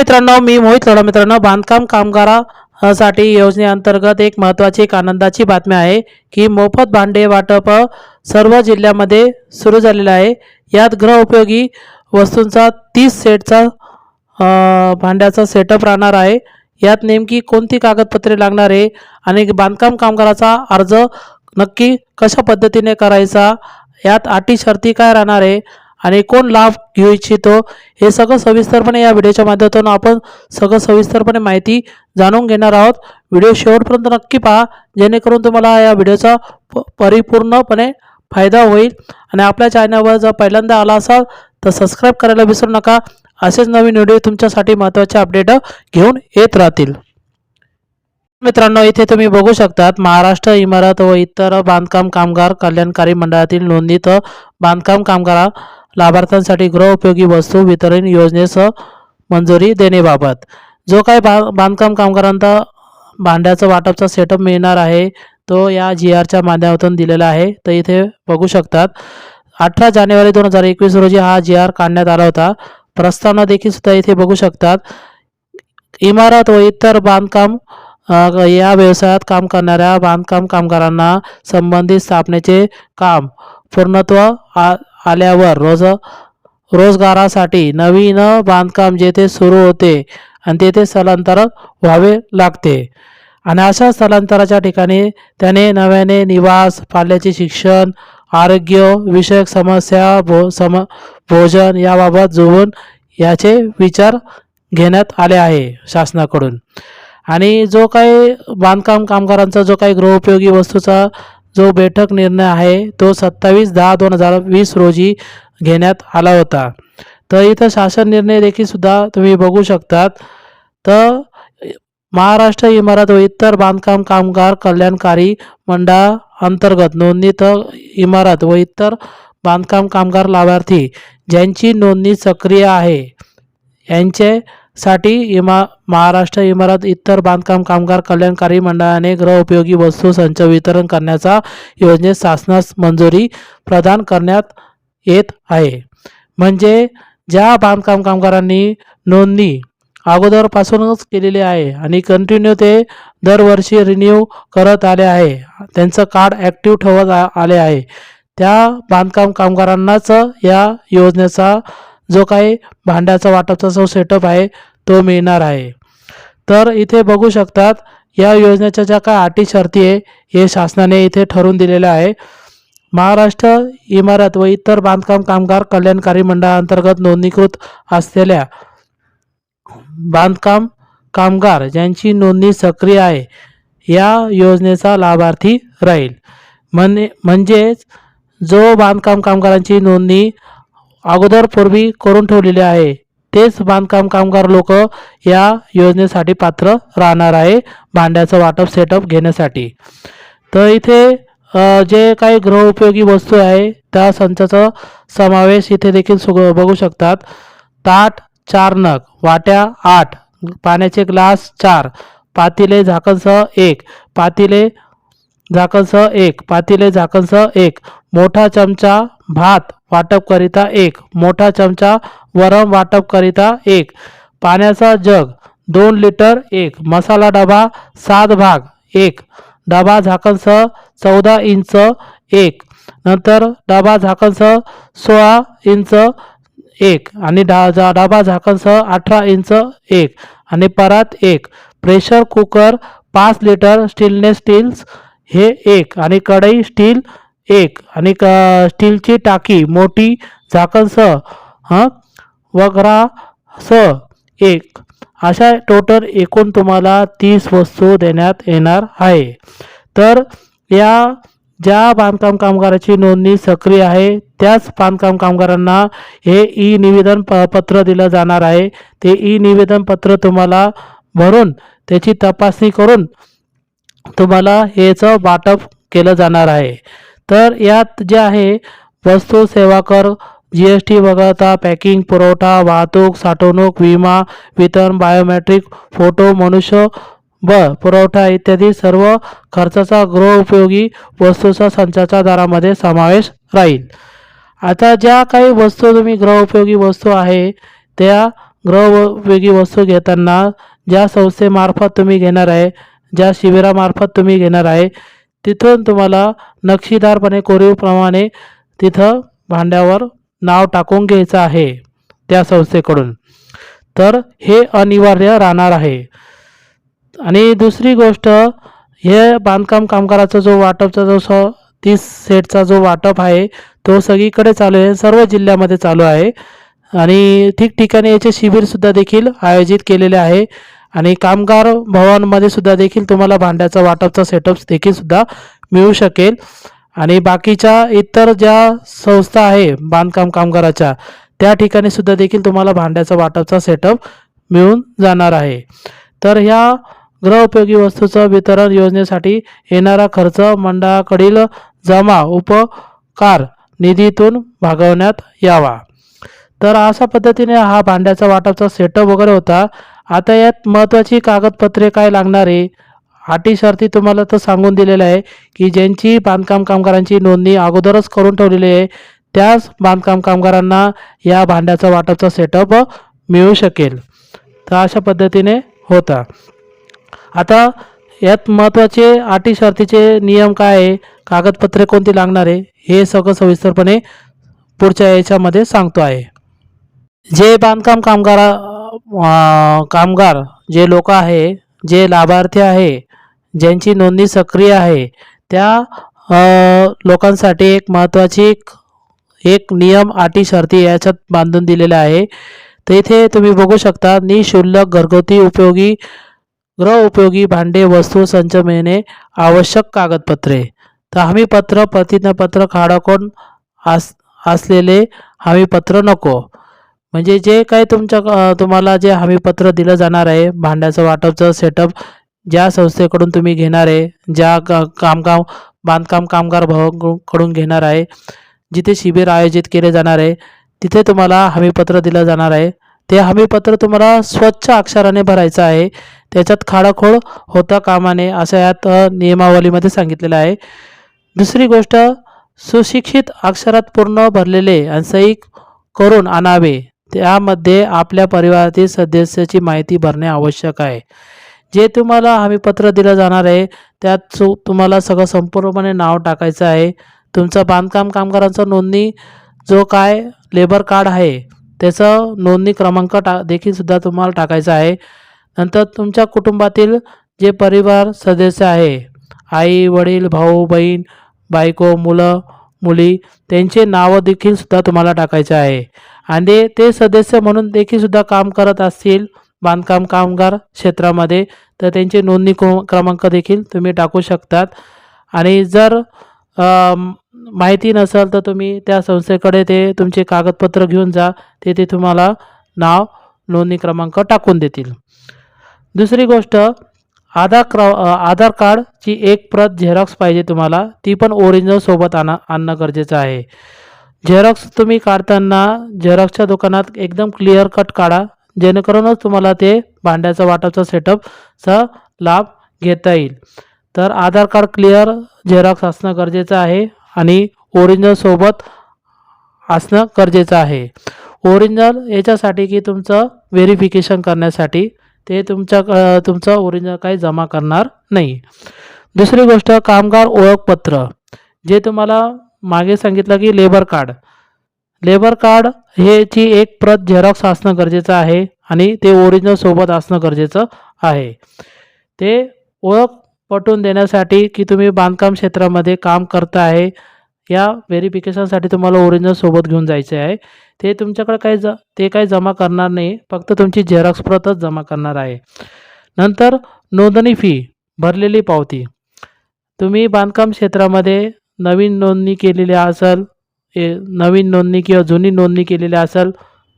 मित्रांनो मी मोहित लोढा मित्रांनो बांधकाम कामगारासाठी योजनेअंतर्गत एक महत्त्वाची एक आनंदाची बातमी आहे की मोफत भांडे वाटप सर्व जिल्ह्यामध्ये सुरू झालेलं आहे. यात गृहउपयोगी वस्तूंचा तीस सेटचा भांड्याचा सेटअप राहणार आहे. यात नेमकी कोणती कागदपत्रे लागणार आहे आणि बांधकाम कामगाराचा अर्ज नक्की कशा पद्धतीने करायचा? यात अटी शर्ती काय राहणार आहे? आणि कोण लाभ घेऊ इच्छितो हे सगळं सविस्तरपणे या व्हिडिओच्या माध्यमातून आपण सगळं सविस्तरपणे माहिती जाणून घेणार आहोत. व्हिडिओ शेवटपर्यंत नक्की पहा जेणेकरून तुम्हाला या व्हिडिओचा प परिपूर्णपणे फायदा होईल. आणि आपल्या चॅनलवर जर पहिल्यांदा आला असाल तर सबस्क्राईब करायला विसरू नका. असेच नवीन व्हिडिओ तुमच्यासाठी महत्त्वाचे अपडेट घेऊन येत राहतील. मित्रांनो इथे तुम्ही बघू शकतात महाराष्ट्र इमारत व इतर बांधकाम कामगार कल्याणकारी मंडळातील नोंदणीत बांधकाम कामगार लाभार्थ्यांसाठी गृहउपयोगी वस्तू वितरण योजनेस मंजुरी देण्याबाबत. जो काही बा बांधकाम कामगारांचा भांड्याचं वाटपचा सेटअप मिळणार आहे तो या जी आरच्या माध्यमातून दिलेला आहे. तर इथे बघू शकतात अठरा जानेवारी दोन हजार एकवीस रोजी हा जी आर काढण्यात आला होता. प्रस्तावना देखील सुद्धा इथे बघू शकतात. इमारत व इतर बांधकाम या व्यवसायात काम करणाऱ्या बांधकाम कामगारांना संबंधित स्थापनेचे काम पूर्णत्व आ आल्यावर रोज रोजगारासाठी नवीन बांधकाम जेथे सुरू होते आणि तेथे स्थलांतर व्हावे लागते. आणि अशा स्थलांतराच्या ठिकाणी त्याने नव्याने निवास पाल्याचे शिक्षण आरोग्य विषयक समस्या भो सम भोजन याबाबत जुळून याचे विचार घेण्यात आले आहे शासनाकडून. आणि जो काही बांधकाम कामगारांचा जो काही गृहोपयोगी वस्तूचा जो बैठक निर्णय आहे तो सत्तावीस दहा दोन हजार वीस रोजी घेण्यात आला होता. तर इथं शासन निर्णय देखील सुद्धा तुम्ही बघू शकतात. तर महाराष्ट्र इमारत व इतर बांधकाम कामगार कल्याणकारी मंडळा अंतर्गत नोंदणीत इमारत व इतर बांधकाम कामगार लाभार्थी ज्यांची नोंदणी सक्रिय आहे यांचे साठी इमा महाराष्ट्र इमारत इतर बांधकाम कामगार कल्याणकारी मंडळाने गृहउपयोगी वस्तू संच वितरण करण्याचा योजनेत शासनास मंजुरी प्रदान करण्यात येत आहे. म्हणजे ज्या बांधकाम कामगारांनी नोंदणी अगोदरपासूनच केलेली आहे आणि कंटिन्यू ते दरवर्षी रिन्यू करत आले आहे त्यांचं कार्ड ॲक्टिव्ह ठेवत आले आहे त्या बांधकाम कामगारांनाच या योजनेचा जो काही भांड्याचा वाटपचा जो सेटअप आहे तो मिळणार आहे. तर इथे बघू शकतात या योजनेच्या ज्या काय अटी शर्ती आहे हे शासनाने इथे ठरवून दिलेलं आहे. महाराष्ट्र इमारत व इतर बांधकाम कामगार कल्याणकारी मंडळाअंतर्गत नोंदणीकृत असलेल्या बांधकाम कामगार ज्यांची नोंदणी सक्रिय आहे या योजनेचा लाभार्थी राहील. म्हणे म्हणजेच जो बांधकाम कामगारांची नोंदणी अगोदर पूर्वी करून ठेवलेले आहे. तेच बांधकाम कामगार लोक या योजनेसाठी पात्र राहणार आहे भांड्याचं वाटप सेटअप घेण्यासाठी. तर इथे जे काही गृहउपयोगी वस्तू आहे त्या संचाचा समावेश इथे देखील सुग बघू शकतात. ताट चार नग वाट्या आठ पाण्याचे ग्लास चार पातीले झाकणसह एक पातीले झाकणसह एक पातीले झाकणसह एक मोठा चमचा भात वाटपकरिता एक मोठा चमचा वरम वाटपकरिता एक पाण्याचा जग दोन लिटर एक मसाला डबा सात भाग एक डबा झाकणसह चौदा इंच एक नंतर डबा झाकणसह सोळा इंच एक आणि डा जा डबा झाकणसह अठरा इंच एक आणि परत एक प्रेशर कुकर पाच लिटर स्टीलनेस स्टील्स हे एक आणि कढई स्टील एक. आणि क स्टीलची टाकी मोठी झाकणसह हां वगैरासह एक. अशा टोटल एकूण तुम्हाला तीस वस्तू देण्यात येणार आहे. तर या ज्या बांधकाम कामगाराची नोंदणी सक्रिय आहे त्याच बांधकाम कामगारांना हे ई निवेदन प पत्र दिलं जाणार आहे. ते ई निवेदन पत्र तुम्हाला भरून त्याची तपासणी करून तुम्हाला हेचं वाटप केलं जाणार आहे. तर यात जे आहे वस्तू सेवा कर जी एस टी वगळता पॅकिंग पुरवठा वाहतूक साठवणूक विमा वितरण बायोमेट्रिक फोटो मनुष्य ब पुरवठा इत्यादी सर्व खर्चाचा गृहउपयोगी वस्तूचा संचाच्या दरामध्ये समावेश राहील. आता ज्या काही वस्तू तुम्ही गृहउपयोगी वस्तू आहे त्या गृहोपयोगी वस्तू घेताना ज्या संस्थेमार्फत तुम्ही घेणार आहे ज्या शिबिरामार्फत तुम्ही घेणार आहे तिथून तुम्हाला नक्षीदारपणे कोरीवप्रमाणे तिथं भांड्यावर नाव टाकून घ्यायचं आहे त्या संस्थेकडून. तर हे अनिवार्य राहणार आहे. आणि दुसरी गोष्ट हे बांधकाम कामगाराचा जो वाटपचा जो स तीस सेटचा जो वाटप आहे तो सगळीकडे चालू आहे सर्व जिल्ह्यामध्ये चालू आहे. आणि ठिकठिकाणी याचे शिबिरसुद्धा देखील आयोजित केलेले आहे. आणि कामगार भवनमध्ये सुद्धा देखील तुम्हाला भांड्याचा वाटपचा सेटअप देखील सुद्धा मिळू शकेल. आणि बाकीच्या इतर ज्या संस्था आहे बांधकाम कामगाराच्या त्या ठिकाणी सुद्धा देखील तुम्हाला भांड्याचा वाटपचा सेटअप मिळून जाणार आहे. तर ह्या गृहउपयोगी वस्तूचं वितरण योजनेसाठी येणारा खर्च मंडळाकडील जमा उपकार निधीतून भागवण्यात यावा. तर अशा पद्धतीने हा भांड्याचा वाटपचा सेटअप वगैरे होता. आता यात महत्त्वाची कागदपत्रे काय लागणार आहे? अटी शर्ती तुम्हाला तर सांगून दिलेलं आहे की ज्यांची बांधकाम कामगारांची नोंदणी अगोदरच करून ठेवलेली आहे त्याच बांधकाम कामगारांना या भांड्याचा वाटपचा सेटअप मिळू शकेल. तर अशा पद्धतीने होता. आता यात महत्त्वाचे अटी शर्तीचे नियम काय आहे? कागदपत्रे कोणती लागणार आहे? हे सगळं सविस्तरपणे पुढच्या याच्यामध्ये सांगतो आहे. जे बांधकाम कामगारा कामगार जे लोक आहे जे लाभार्थी आहे ज्यांची नोंदणी सक्रिय आहे त्या लोकांसाठी एक महत्त्वाची एक एक नियम अटी शर्ती याच्यात बांधून दिलेल्या आहे. तर इथे तुम्ही बघू शकता निशुल्क घरगुती उपयोगी गृह उपयोगी भांडे वस्तू संच मिळणे आवश्यक कागदपत्रे. तर हमीपत्र प्रतिज्ञापत्र खाडाकोण आस असलेले हमीपत्र नको. म्हणजे जे काही तुमच्या तुम्हाला जे हमीपत्र दिलं जाणार आहे भांड्याचं वाटपचं सेटअप ज्या संस्थेकडून तुम्ही घेणार आहे ज्या कामकाम बांधकाम कामगार भवकडून घेणार आहे जिथे शिबिर आयोजित केले जाणार आहे तिथे तुम्हाला हमीपत्र दिलं जाणार आहे. ते हमीपत्र तुम्हाला स्वच्छ अक्षराने भरायचं आहे. त्याच्यात खाडाखोड होता कामा नये असं यात नियमावलीमध्ये सांगितलेलं आहे. दुसरी गोष्ट सुशिक्षित अक्षरात पूर्ण भरलेले आणि सही करून आणावे. त्यामध्ये आपल्या परिवारातील सदस्याची माहिती भरणे आवश्यक आहे. जे तुम्हाला हमीपत्र दिलं जाणार आहे त्यात सु तुम्हाला सगळं संपूर्णपणे नाव टाकायचं आहे. तुमचं बांधकाम कामगारांचा नोंदणी जो काय लेबर कार्ड आहे त्याचं नोंदणी क्रमांक टा देखील सुद्धा तुम्हाला टाकायचा आहे. नंतर तुमच्या कुटुंबातील जे परिवार सदस्य आहे आई वडील भाऊ बहीण बायको मुलं मुली त्यांचे नावं देखील सुद्धा तुम्हाला टाकायचे आहे. आणि ते सदस्य म्हणून देखील सुद्धा काम करत असतील. बांधकाम कामगार क्षेत्रामध्ये तर त्यांचे नोंदणी क्रम क्रमांक देखील तुम्ही टाकू शकतात. आणि जर माहिती नसेल तर तुम्ही त्या संस्थेकडे ते तुमचे कागदपत्र घेऊन जा. ते ते तुम्हाला नाव नोंदणी क्रमांक टाकून देतील. दुसरी गोष्ट आधार क्र आधार कार्डची एक प्रत झेरॉक्स पाहिजे तुम्हाला. ती पण ओरिजिनल सोबत आणा आणणं गरजेचं आहे. झेरॉक्स तुम्ही काढताना झेरॉक्सच्या दुकानात एकदम क्लिअर कट काढा. जेणेकरूनच तुम्हाला ते भांड्याचा वाटाचा सेटअपचा लाभ घेता येईल. तर आधार कार्ड क्लिअर झेरॉक्स असणं गरजेचं आहे आणि ओरिजिनल सोबत असणं गरजेचं आहे. ओरिजिनल याच्यासाठी की तुमचं व्हेरिफिकेशन करण्यासाठी ते तुमच्या तुमचं ओरिजिनल काही जमा करणार नाही. दुसरी गोष्ट कामगार ओळखपत्र जे तुम्हाला मागे सांगितलं की लेबर कार्ड. लेबर कार्ड हेची एक प्रत झेरॉक्स असणं गरजेचं आहे आणि ते ओरिजिनल सोबत असणं गरजेचं आहे. ते ओळख पटवून देण्यासाठी की तुम्ही बांधकाम क्षेत्रामध्ये काम करता आहे या व्हेरिफिकेशनसाठी तुम्हाला ओरिजिनल सोबत घेऊन जायचे आहे. ते तुमच्याकडे काही ज ते काही जमा करणार नाही. फक्त तुमची झेरॉक्स प्रतच जमा करणार आहे. नंतर नोंदणी फी भरलेली पावती. तुम्ही बांधकाम क्षेत्रामध्ये नवीन नोंदणी केलेली असेल ए नवीन नोंदणी किंवा जुनी नोंदणी केलेली असेल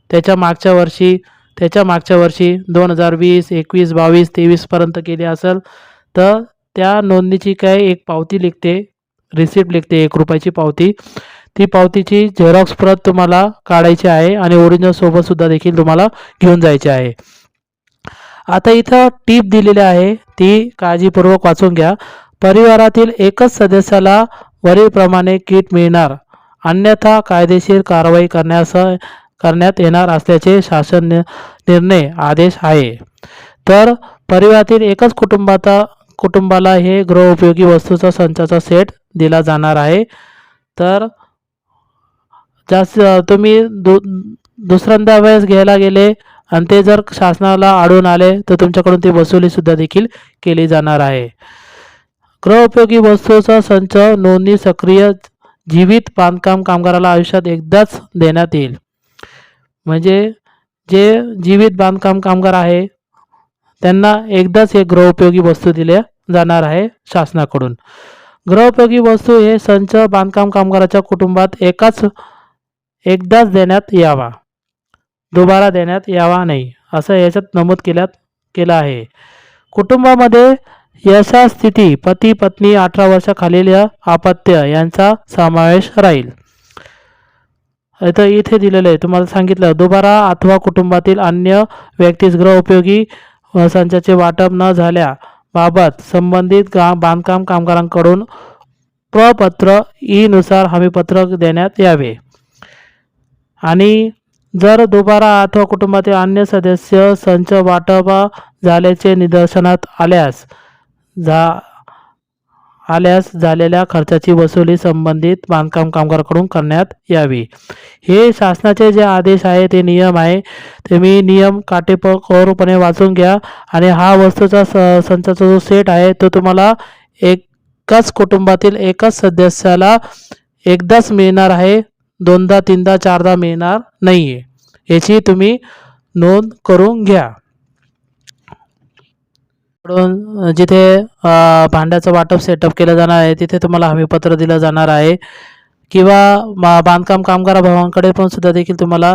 त्याच्या मागच्या वर्षी त्याच्या मागच्या वर्षी दोन हजार वीस एकवीस बावीस तेवीसपर्यंत केली असेल तर त्या नोंदणीची काय एक पावती लिखते रिसिप्ट लिखते एक रुपयाची पावती. ती पावतीची झेरॉक्स प्रत तुम्हाला काढायची आहे आणि ओरिजिनल सोबतसुद्धा देखील तुम्हाला घेऊन जायचे आहे. आता इथं टीप दिलेली आहे. ती काळजीपूर्वक वाचून घ्या. परिवारातील एकच सदस्याला वरीलप्रमाणे किट मिळणार. अन्यथा कायदेशीर कारवाई करण्यास करण्यात येणार असल्याचे शासन निर्णय आदेश आहे. तर परिवारातील एकच कुटुंबाचा कुटुंबाला हे गृहोपयोगी वस्तूचा संचाचा सेट दिला जाणार आहे. तर जास्त तुम्ही दु दुसऱ्यांदा वेळेस घ्यायला गेले आणि ते जर शासनाला आढळून आले तर तुमच्याकडून ती वसुलीसुद्धा देखील केली जाणार आहे. गृहउपयोगी वस्तूचा संच नोंदणी सक्रिय जीवित बांधकाम कामगाराला आयुष्यात एकदाच देण्यात येईल. म्हणजे जे जीवित बांधकाम कामगार आहे त्यांना एकदाच हे गृहउपयोगी वस्तू दिल्या जाणार आहे शासनाकडून. गृहोपयोगी वस्तू हे संच बांधकाम कामगाराच्या कुटुंबात एकाच एकदाच देण्यात यावा. दुबारा देण्यात यावा नाही असं याच्यात नमूद केल्यात केलं आहे. कुटुंबामध्ये यशा स्थिती पती पत्नी अठरा वर्षाखालील अपत्य यांचा समावेश राहील. इथं इथे दिलेलं आहे तुम्हाला सांगितलं दुबारा अथवा कुटुंबातील अन्य व्यक्तीस गृहोपयोगी संचाचे वाटप न झाल्या बाबत संबंधित गा बांधकाम कामगारांकडून प्रपत्र ई नुसार हमीपत्रक देण्यात यावे. आणि जर दुबारा अथवा कुटुंबातील अन्य सदस्य संच वाटप झाल्याचे निदर्शनात आल्यास झा आल्यास झालेल्या खर्चाची वसुली संबंधित बांधकाम कामगाराकडून करण्यात यावी. हे शासनाचे जे आदेश आहे ते नियम आहे. तुम्ही नियम काटेकोरपणे वाचून घ्या आणि हा वस्तूचा स संचाचा जो सेट आहे तो तुम्हाला एकाच कुटुंबातील एकाच सदस्याला एकदाच मिळणार आहे. दोनदा तीनदा चारदा मिळणार नाही आहे याची तुम्ही नोंद करून घ्या. कडून जिथे भांड्याचं वाटप सेटअप केलं जाणार आहे तिथे तुम्हाला हमीपत्र दिलं जाणार आहे. किंवा मा बांधकाम कामगार भावांकडे पण सुद्धा देखील तुम्हाला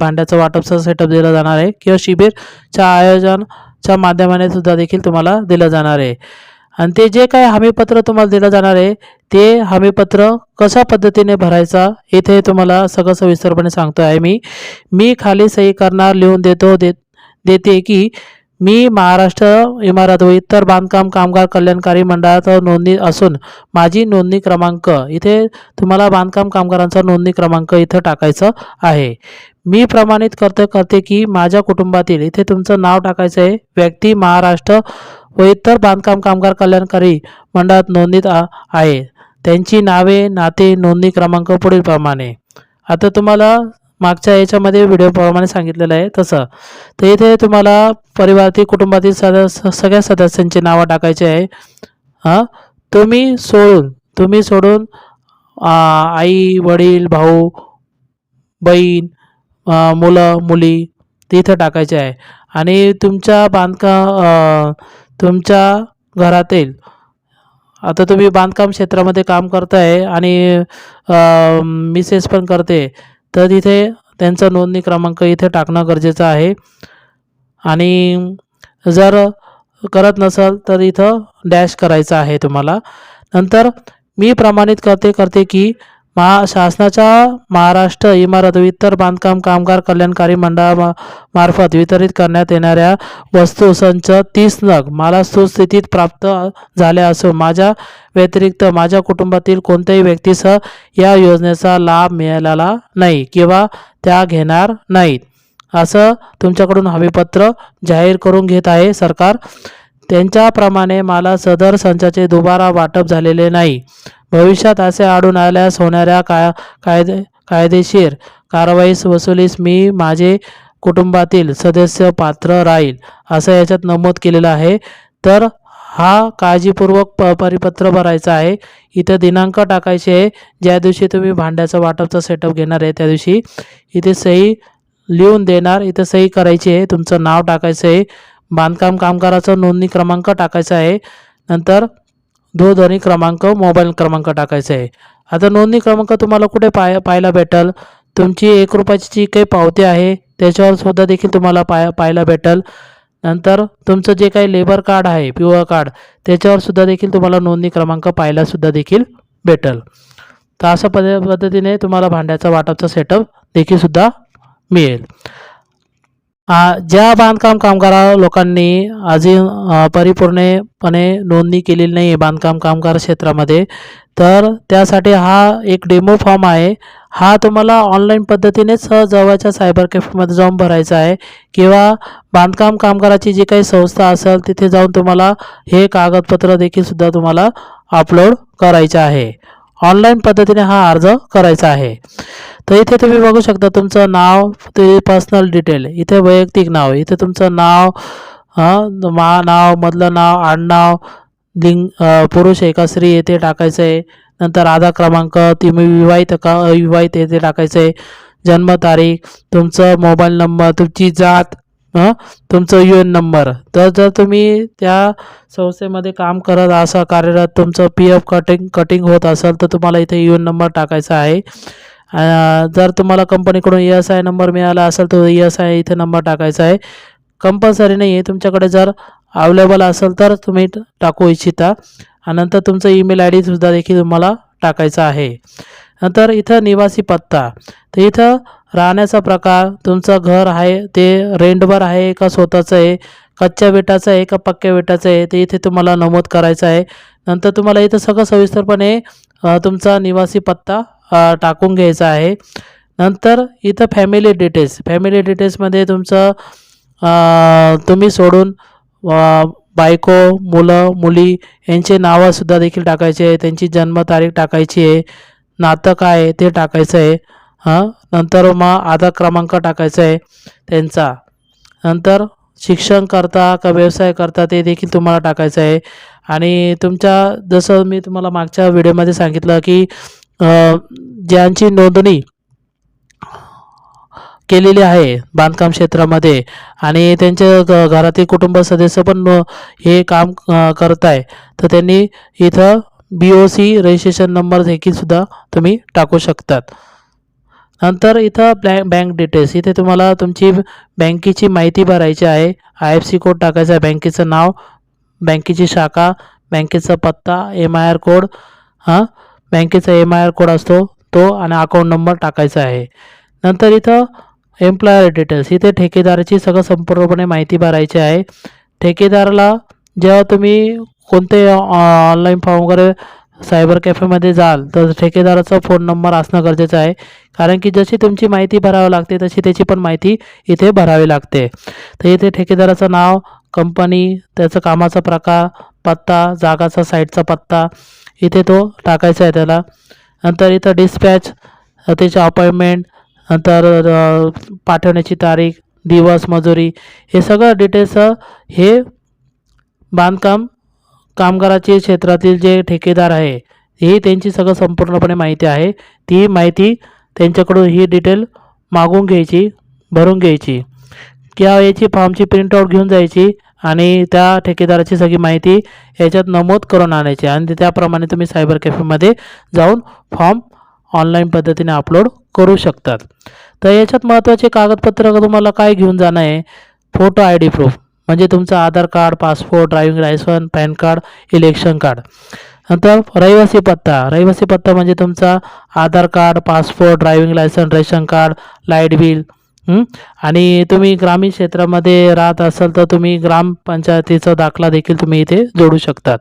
भांड्याचं वाटपचं सेटअप दिलं जाणार आहे. किंवा शिबिरच्या आयोजनच्या माध्यमाने सुद्धा देखील तुम्हाला दिलं जाणार आहे. आणि ते जे काय हमीपत्र तुम्हाला दिलं जाणार आहे ते हमीपत्र कशा पद्धतीने भरायचा इथे तुम्हाला सगळं सविस्तरपणे सांगतो आहे मी. मी खाली सही करणार लिहून देतो देत देते की मी महाराष्ट्र इमारत व इतर बांधकाम कामगार कल्याणकारी मंडळात नोंदणी असून माझी नोंदणी क्रमांक इथे तुम्हाला बांधकाम कामगारांचा नोंदणी क्रमांक इथं टाकायचं आहे. मी प्रमाणित करते करते की माझ्या कुटुंबातील इथे तुमचं नाव टाकायचं आहे व्यक्ती महाराष्ट्र व इतर बांधकाम कामगार कल्याणकारी मंडळात नोंदणीत आहे. त्यांची नावे नाते नोंदणी क्रमांक पुढील प्रमाणे आता तुम्हाला मागच्या याच्यामध्ये व्हिडिओप्रमाणे सांगितलेलं आहे तसं. तर इथे तुम्हाला परिवारातील कुटुंबातील सदस्य सगळ्या सदस्यांची नावं टाकायची आहे. हां? तुम्ही सोडून तुम्ही सोडून आई वडील भाऊ बहीण मुलं मुली ते इथं टाकायचे आहे. आणि तुमच्या बांधकाम तुमच्या घरातील आता तुम्ही बांधकाम क्षेत्रामध्ये काम करताय आणि मिसेस पण करते. तर तिथे त्यांचा नोंदणी क्रमांक इथे टाकणं गरजेचं आहे. आणि जर करत नसाल तर इथं डॅश करायचं आहे तुम्हाला. नंतर मी प्रमाणित करते करते की महा शासनाच्या महाराष्ट्र इमारत व इतर बांधकाम कामगार कल्याणकारी मंडळामार्फत वितरित करण्यात येणाऱ्या वस्तू संच तीस नग मला सुस्थितीत प्राप्त झाल्या असून माझ्या व्यतिरिक्त माझ्या कुटुंबातील कोणत्याही व्यक्तीसह या योजनेचा लाभ मिळालेला नाही किंवा त्या घेणार नाहीत. असं तुमच्याकडून हमीपत्र जाहीर करून घेत आहे सरकार. त्यांच्याप्रमाणे मला सदर संचाचे दुबारा वाटप झालेले नाही. भविष्यात असे आढळून आल्यास होणाऱ्या काय कायदे कायदेशीर कारवाईस वसुलीस मी माझे कुटुंबातील सदस्य पात्र राहील असं याच्यात नमूद केलेलं आहे. तर हा काळजीपूर्वक प परिपत्र भरायचा आहे. इथं दिनांक टाकायचे आहे. ज्या दिवशी तुम्ही भांड्याचं वाटपचा सेटअप घेणार आहे त्या दिवशी इथे सही लिहून देणार इथं सही करायची आहे. तुमचं नाव टाकायचं आहे. बांधकाम कामगाराचा नोंदणी क्रमांक टाकायचा आहे. नंतर दूरध्वनी क्रमांक मोबाईल क्रमांक टाकायचा आहे. आता नोंदणी क्रमांक तुम्हाला कुठे पाय पाहायला भेटल? तुमची एक रुपयाची जी काही पावती आहे त्याच्यावर सुद्धा देखील तुम्हाला पाय पाहायला भेटल. नंतर तुमचं जे काही लेबर कार्ड आहे पिवळं कार्ड त्याच्यावर सुद्धा देखील तुम्हाला नोंदणी क्रमांक पाहायला सुद्धा देखील भेटेल. तर अशा पद पद्धतीने तुम्हाला भांड्याचा वाटपचा सेटअप देखील सुद्धा मिळेल. ज्या बांधकाम कामगार लोकांनी अजून परिपूर्णपणे नोंदणी केलेली नाही आहे बांधकाम कामगार क्षेत्रामध्ये तर त्यासाठी हा एक डेमो फॉर्म आहे. हा तुम्हाला ऑनलाईन पद्धतीनेच जवळच्या सायबर कॅफेमध्ये जाऊन भरायचा आहे किंवा बांधकाम कामगाराची जी काही संस्था असेल तिथे जाऊन तुम्हाला हे कागदपत्र देखील सुद्धा तुम्हाला अपलोड करायचे आहे. ऑनलाईन पद्धतीने हा अर्ज करायचा आहे. तर इथे तुम्ही बघू शकता तुमचं नाव ते पर्सनल डिटेल इथे वैयक्तिक नाव. इथे तुमचं नाव मा नाव मधलं नाव आडनाव लिंग पुरुष आहे का स्त्री आहे ते टाकायचं आहे नंतर आधार क्रमांक तुम्ही विवाहित का अविवाहित आहे ते टाकायचं आहे जन्मतारीख तुमचं मोबाईल नंबर तुमची जात तुमचं यू एन नंबर. तर जर तुम्ही त्या संस्थेमध्ये काम करत असा कार्यरत तुमचं पी एफ कटिंग कटिंग होत असेल तर तुम्हाला इथे यू एन नंबर टाकायचा आहे. जर तुम्हाला कंपनीकडून ई एस आय नंबर मिळाला असेल तर ई एस आय इथे नंबर टाकायचा आहे. कंपल्सरी नाही आहे तुमच्याकडे जर अवेलेबल असेल तर तुम्ही टाकू इच्छिता. आणि नंतर तुमचं ईमेल आय डीसुद्धा देखील तुम्हाला टाकायचा आहे. नंतर इथं निवासी पत्ता. तर इथं राहण्याचा प्रकार तुमचं घर आहे ते रेंटवर आहे का स्वतःचं आहे कच्च्या विटाचं आहे का पक्क्या विटाचं आहे ते इथे तुम्हाला नमूद करायचं आहे. नंतर तुम्हाला इथं सगळं सविस्तरपणे तुमचा निवासी पत्ता टाकून घ्यायचा आहे. नंतर इथं फॅमिली डिटेल्स फॅमिली डिटेल्समध्ये तुमचं तुम्ही सोडून बायको मुलं मुली यांचे नावंसुद्धा देखील टाकायचे आहे. त्यांची जन्मतारीख टाकायची आहे. नातं काय आहे ते टाकायचं आहे. हां नंतर मग आधार क्रमांक टाकायचा आहे त्यांचा. नंतर शिक्षण करता का व्यवसाय करता ते देखील तुम्हाला टाकायचं आहे. आणि तुमच्या जसं मी तुम्हाला मागच्या व्हिडिओमध्ये सांगितलं की ज्यांची नोंदणी केलेली आहे बांधकाम क्षेत्रामध्ये आणि त्यांच्या घरातील कुटुंब सदस्य पण हे काम करत आहे तर त्यांनी इथं B O C registration number देखीलसुद्धा तुम्ही टाकू शकतात. नंतर इथं ब्लॅ बँक डिटेल्स इथे तुम्हाला तुमची बँकेची माहिती भरायची आहे. आय एफ सी कोड टाकायचा आहे बँकेचं नाव बँकेची शाखा बँकेचा पत्ता एम आय आर कोड हां बँकेचा एम आय आर कोड असतो तो आणि अकाउंट नंबर टाकायचा आहे. नंतर इथं एम्प्लॉयर डिटेल्स इथे ठेकेदाराची सगळं संपूर्णपणे माहिती भरायची आहे. ठेकेदाराला जेव्हा तुम्ही कोणते ऑनलाईन फॉर्म वगैरे सायबर कॅफेमध्ये जाल तर ठेकेदाराचा फोन नंबर असणं गरजेचं आहे. कारण की जशी तुमची माहिती भरावी लागते तशी त्याची पण माहिती इथे भरावी लागते. तर इथे ठेकेदाराचं नाव कंपनी त्याचं कामाचा प्रकार पत्ता जागाचा साईटचा पत्ता इथे तो टाकायचा आहे त्याला. नंतर इथं डिस्पॅच त्याची अपॉइंटमेंट नंतर पाठवण्याची तारीख दिवस मजुरी हे सगळं डिटेल्स हे बांधकाम कामगाराचे क्षेत्रातील जे ठेकेदार आहे ही त्यांची सगळं संपूर्णपणे माहिती आहे. ती माहिती त्यांच्याकडून ही डिटेल मागून घ्यायची भरून घ्यायची. किंवा याची फॉर्मची प्रिंटआउट घेऊन जायची. आणि त्या ठेकेदाराची सगळी माहिती याच्यात नमूद करून आणायची आणि त्याप्रमाणे तुम्ही सायबर कॅफेमध्ये जाऊन फॉर्म ऑनलाईन पद्धतीने अपलोड करू शकतात. तर याच्यात महत्त्वाचे कागदपत्र तुम्हाला काय घेऊन जाणं आहे? फोटो आय डी प्रूफ म्हणजे तुमचं Aadhaar card passport driving licence PAN card election card नंतर रहिवासी पत्ता रहिवासी पत्ता म्हणजे तुमचा Aadhaar card passport driving licence ration card light bill आणि तुम्ही ग्रामीण क्षेत्रामध्ये राहत असाल तर तुम्ही ग्रामपंचायतीचा दाखला देखील तुम्ही इथे जोडू शकतात.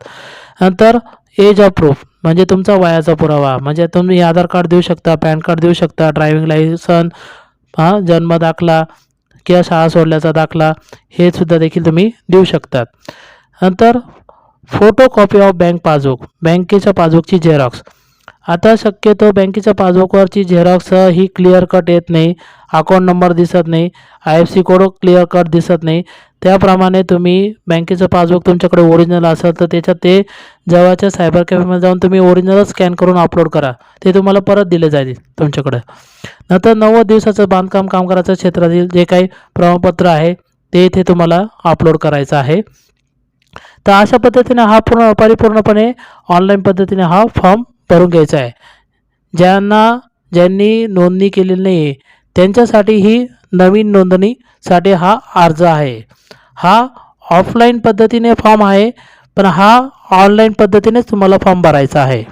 नंतर एज ऑफ प्रूफ म्हणजे तुमचा वयाचा पुरावा म्हणजे तुम्ही आधार कार्ड देऊ शकता पॅन कार्ड देऊ शकता ड्रायव्हिंग लायसन हां जन्म दाखला किंवा शाळा सोडल्याचा दाखला हे सुद्धा देखील तुम्ही देऊ शकतात. नंतर photo copy of bank passbook बँकेच्या पासबुकची झेरॉक्स आता शक्यतो बँकेच्या पासबुकवरची झेरॉक्स ही क्लिअर कट येत नाही अकाउंट नंबर दिसत नाही I F C code clear cut दिसत नाही. त्याप्रमाणे तुम्ही बँकेचं पासबुक तुमच्याकडे ओरिजिनल असेल तर त्याच्यात ते जवळच्या सायबर कॅफेमध्ये जाऊन तुम्ही ओरिजिनलच स्कॅन करून अपलोड करा. ते तुम्हाला परत दिले जाईल तुमच्याकडे. नंतर नव्वद दिवसाचं बांधकाम कामगाराच्या क्षेत्रातील जे काही प्रमाणपत्र आहे ते इथे तुम्हाला अपलोड करायचं आहे. तर अशा पद्धतीने हा पूर्ण परिपूर्णपणे ऑनलाईन पद्धतीने हा फॉर्म भरून घ्यायचा आहे. ज्यांना ज्यांनी नोंदणी केलेली नाही आहे त्यांच्यासाठी ही नवीन नोंदणीसाठी हा अर्ज आहे. हा ऑफलाईन पद्धतीने फॉर्म आहे पण हा ऑनलाईन पद्धतीनेच तुम्हाला फॉर्म भरायचा आहे.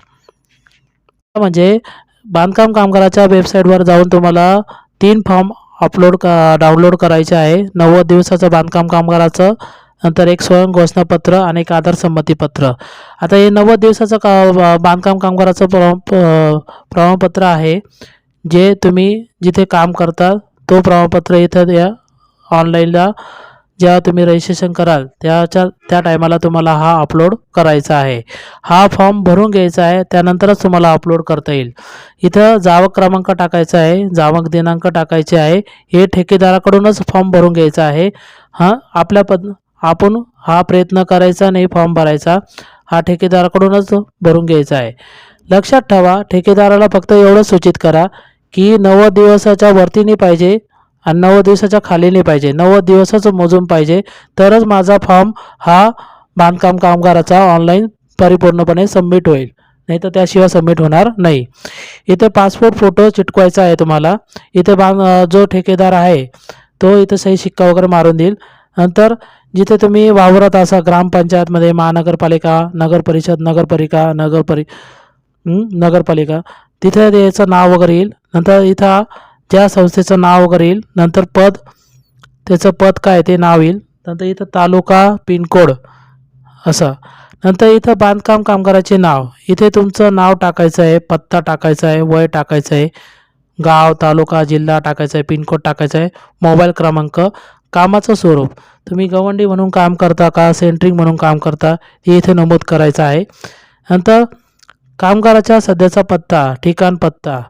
म्हणजे बांधकाम कामगाराच्या वेबसाईटवर जाऊन तुम्हाला तीन फॉर्म अपलोड क डाउनलोड करायचे आहे. नव्वद दिवसाचं बांधकाम कामगाराचं नंतर एक स्वयं घोषणापत्र आणि एक आधार संमतीपत्र आता हे नव्वद दिवसाचं का बांधकाम कामगाराचं प्र प- प्रमाणपत्र आहे. जे तुम्ही जिथे काम करता तो प्रमाणपत्र इथं या ऑनलाईनला जेव्हा तुम्ही रजिस्ट्रेशन कराल त्याच्या त्या टायमाला तुम्हाला हा अपलोड करायचा आहे. हा फॉर्म भरून घ्यायचा आहे त्यानंतरच तुम्हाला अपलोड करता येईल. इथं जावक क्रमांक टाकायचा आहे जावक दिनांक टाकायचे आहे. हे ठेकेदाराकडूनच फॉर्म भरून घ्यायचा आहे. हां आपल्या पद आपण हा प्रयत्न करायचा नाही फॉर्म भरायचा. हा ठेकेदाराकडूनच भरून घ्यायचा आहे. लक्षात ठेवा ठेकेदाराला फक्त एवढं सूचित करा की नव्वद दिवसाच्या वरती नाही पाहिजे आणि नव्वद दिवसाच्या खाली नाही पाहिजे. नव्वद दिवसाचं मोजून पाहिजे. तरच माझा फॉर्म हा बांधकाम कामगाराचा ऑनलाईन परिपूर्णपणे सबमिट होईल. नाही तर त्याशिवाय सबमिट होणार नाही. इथे पासपोर्ट फोटो चिटकवायचा आहे तुम्हाला. इथे बांध जो ठेकेदार आहे तो इथे सही शिक्का वगैरे मारून देईल. नंतर जिथे तुम्ही वावरत असा ग्रामपंचायतमध्ये महानगरपालिका नगरपरिषद नगरपालिका नगरपरि नगरपालिका. तिथे त्याचं नाव वगैरे येईल. नंतर इथं ज्या संस्थेचं नाव वगैरे येईल. नंतर पद त्याचं पद काय ते नाव येईल. नंतर इथं तालुका पिनकोड असं. नंतर इथं बांधकाम कामगाराचे नाव. इथे तुमचं नाव टाकायचं आहे. पत्ता टाकायचा आहे. वय टाकायचं आहे. गाव तालुका जिल्हा टाकायचा आहे. पिनकोड टाकायचा आहे. मोबाईल क्रमांक कामाचं स्वरूप. तुम्ही गवंडी म्हणून काम करता का सेंट्रिंग म्हणून काम करता हे इथे नमूद करायचं आहे. नंतर कामगाराचा सध्याचा पत्ता ठिकाण पत्ता.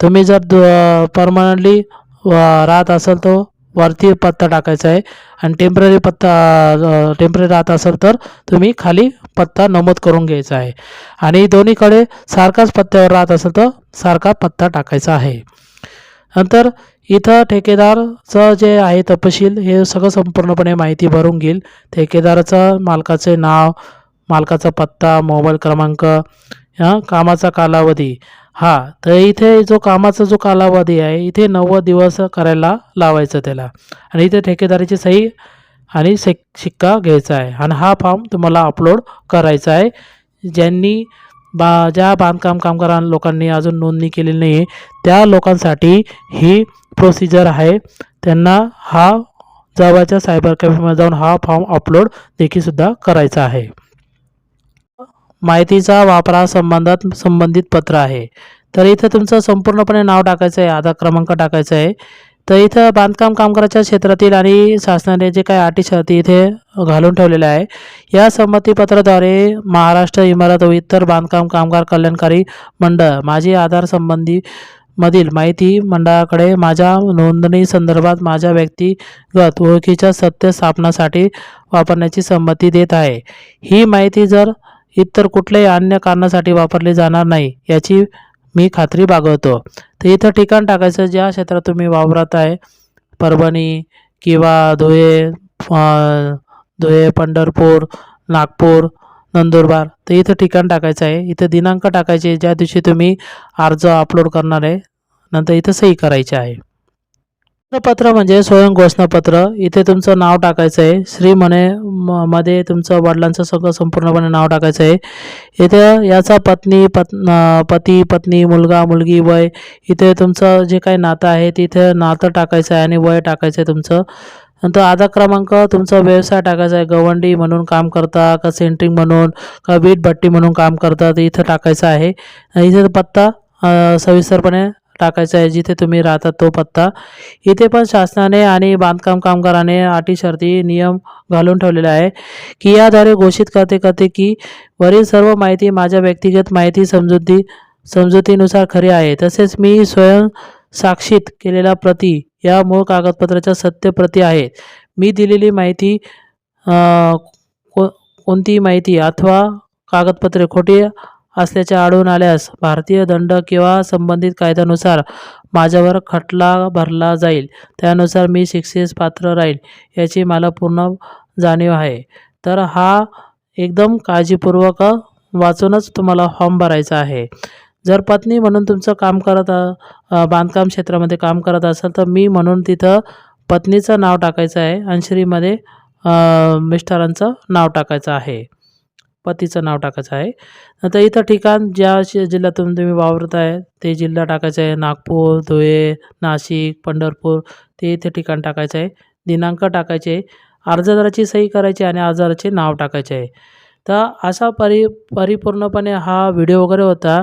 तुम्ही जर परमनंटली राहत असाल तो वरती पत्ता टाकायचा आहे. आणि टेंपररी पत्ता टेंपररी राहत असेल तर तुम्ही खाली पत्ता नमूद करून घ्यायचा आहे. आणि दोन्हीकडे सारखाच पत्त्यावर राहत असेल तर सारखा पत्ता टाकायचा आहे. नंतर इथं ठेकेदारचं जे आहे तपशील हे सगळं संपूर्णपणे माहिती भरून घेईल. ठेकेदाराचं मालकाचे नाव मालकाचा पत्ता मोबाईल क्रमांक हां कामाचा कालावधी. हा तर इथे जो कामाचा जो कालावधी आहे इथे नव्वद दिवस करायला लावायचं त्याला. आणि इथे ठेकेदाराची सही आणि शिक्का घ्यायचा आहे. आणि हा फॉर्म तुम्हाला अपलोड करायचा आहे. ज्यांनी बा ज्या बांधकाम कामगार लोकांनी अजून नोंदणी केलेली नाही आहे त्या लोकांसाठी ही प्रोसिजर आहे. त्यांना हा जवळच्या सायबर कॅफेमध्ये जाऊन हा फॉर्म अपलोड देखीलसुद्धा करायचा आहे. माहितीचा वापरासंबंधात संबंधित पत्र आहे. तर इथं तुमचं संपूर्णपणे नाव टाकायचं आहे आधार क्रमांक टाकायचा आहे तर इथं बांधकाम कामगाराच्या क्षेत्रातील आणि शासनाने जे काही अटी शर्ती इथे घालून ठेवलेल्या आहे. या संमतीपत्राद्वारे महाराष्ट्र इमारत व इतर बांधकाम कामगार कल्याणकारी मंडळ माझी आधार संबंधी मधील माहिती मंडळाकडे माझ्या नोंदणी संदर्भात माझ्या व्यक्तिगत ओळखीच्या सत्य स्थापनासाठी वापरण्याची संमती देत आहे. ही माहिती जर इतर कुठल्याही अन्य कारणासाठी वापरली जाणार नाही याची मी खात्री बागवतो. तर इथं ठिकाण टाकायचं ज्या क्षेत्रात तुम्ही वावरत आहे परभणी किंवा धुळे धुळे पंढरपूर नागपूर नंदुरबार तर इथं ठिकाण टाकायचं आहे. इथं दिनांक टाकायचे ज्या दिवशी तुम्ही अर्ज अपलोड करणार आहे नंतर इथं सही करायची आहे. पत्र म्हणजे स्वयं घोषणापत्र. इथे तुमचं नाव टाकायचं आहे. श्री म्हणे म- मध्ये तुमचं वडिलांचं सगळं संपूर्णपणे नाव टाकायचं आहे. इथे याचा पत्नी पत् पती पत्नी मुलगा मुलगी वय इथे तुमचं जे काही नातं आहे तिथे नातं टाकायचं आहे आणि वय टाकायचं आहे तुमचं. नंतर आधार क्रमांक तुमचा व्यवसाय टाकायचा आहे. गवंडी म्हणून काम करता का सेंट्रिंग म्हणून का वीट भट्टी म्हणून काम करता ते इथं टाकायचं आहे. इथे पत्ता सविस्तरपणे टाकायचा आहे जिथे तुम्ही राहतात तो पत्ता. इथे पण शासनाने आणि बांधकाम कामगाराने अटी शर्ती नियम घालून ठेवलेला आहे की याद्वारे घोषित करते करते की वरील सर्व माहिती माझ्या व्यक्तिगत माहिती समजुती समजुतीनुसार खरी आहे. तसेच मी स्वयं साक्षीत केलेला प्रती या मूळ कागदपत्राच्या सत्य प्रती आहेत मी दिलेली माहिती को कोणतीही माहिती अथवा कागदपत्रे खोटी असल्याचे आढळून आल्यास भारतीय दंड किंवा संबंधित कायद्यानुसार माझ्यावर खटला भरला जाईल. त्यानुसार मी शिक्षेस पात्र राहील याची मला पूर्ण जाणीव आहे. तर हा एकदम काळजीपूर्वक वाचूनच तुम्हाला फॉर्म भरायचा आहे. जर पत्नी म्हणून तुमचं काम करत बांधकाम क्षेत्रामध्ये काम करत असाल तर मी म्हणून तिथं पत्नीचं नाव टाकायचं आहे आणि श्रीमध्ये मिस्टरांचं नाव टाकायचं आहे. पतीचं नाव टाकायचं आहे. नंतर इथं ठिकाण ज्या जिल्ह्यातून तुम्ही वावरत आहे ते जिल्हा टाकायचं आहे. नागपूर धुळे नाशिक पंढरपूर ते इथे ठिकाण टाकायचं आहे. दिनांक टाकायचे आहे. अर्जदाराची सही करायची आणि अर्जदाराचे नाव टाकायचे आहे. तर असा परि परिपूर्णपणे हा व्हिडिओ वगैरे होता.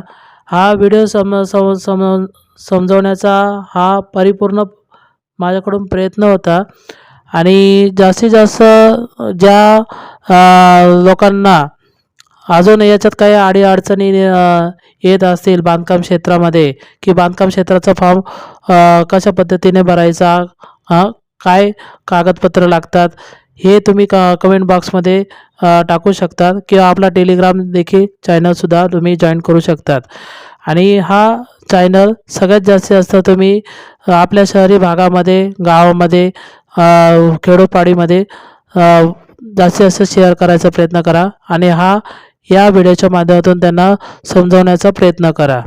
हा व्हिडिओ सम सम सम समजवण्याचा हा परिपूर्ण माझ्याकडून प्रयत्न होता. आणि जास्तीत जास्त ज्या लोकांना अजून याच्यात काही अडीअडचणी अडचणी येत असतील बांधकाम क्षेत्रामध्ये की बांधकाम क्षेत्राचा फॉर्म कशा पद्धतीने भरायचा काय कागदपत्र लागतात हे तुम्ही क कमेंट बॉक्समध्ये टाकू शकतात किंवा आपला टेलिग्राम देखील चॅनलसुद्धा तुम्ही जॉईन करू शकतात. आणि हा चॅनल सगळ्यात जास्तीत जास्त तुम्ही आपल्या शहरी भागामध्ये गावामध्ये खेडोपाडीमध्ये जास्तीत जास्त शेअर करायचा प्रयत्न करा. आणि हा या व्हिडिओच्या माध्यमातून त्यांना समजवण्याचा प्रयत्न करा.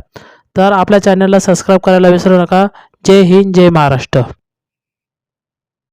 तर आपल्या चॅनलला सबस्क्राईब करायला विसरू नका. जय हिंद जय महाराष्ट्र.